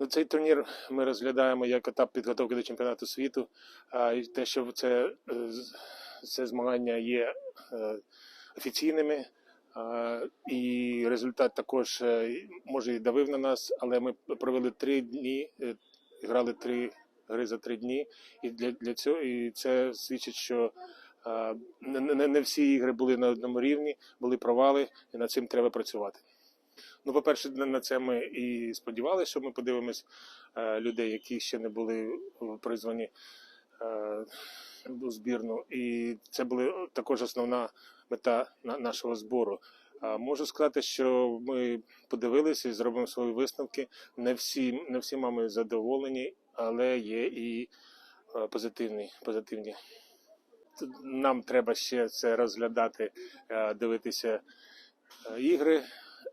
Ну, цей турнір ми розглядаємо як етап підготовки до чемпіонату світу. І те, що це, е, це змагання є е, офіційними, і результат також е, може і давив на нас, але ми провели три дні, грали три гри за три дні, і для, для цього і це свідчить, що не, не, не всі ігри були на одному рівні, були провали, і над цим треба працювати. Ну, по-перше, на це ми і сподівалися, що ми подивимось е, людей, які ще не були призвані е, у збірну. І це була також основна мета на- нашого збору. Можу сказати, що ми подивилися і зробимо свої висновки. Не всі, не всіма ми задоволені, але є і е, позитивні. позитивні. Нам треба ще це розглядати, е, дивитися е, ігри.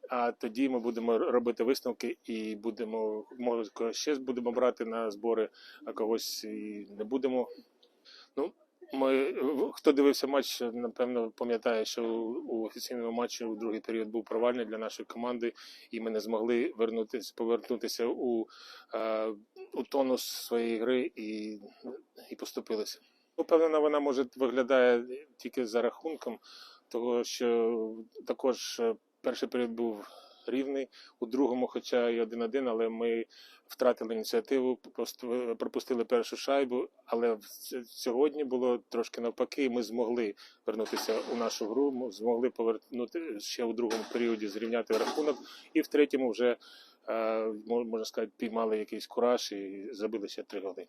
А тоді ми будемо робити висновки і будемо, може, ще будемо брати на збори, а когось і не будемо. Ну, ми, хто дивився матч, напевно, пам'ятає, що у, офіційному матчі у другий період був провальний для нашої команди, і ми не змогли вернутися, повернутися у, е, у тонус своєї гри і, і поступилися. Упевнена, вона може виглядає тільки за рахунком, того що також е, перший період був рівний, у другому, хоча і 1-1, але ми втратили ініціативу, пропустили першу шайбу. Але сьогодні було трошки навпаки. Ми змогли вернутися у нашу гру. Змогли повернути ще у другому періоді зрівняти рахунок, і в третьому вже е, мо- можна сказати, піймали якийсь кураж і забили ще три голи.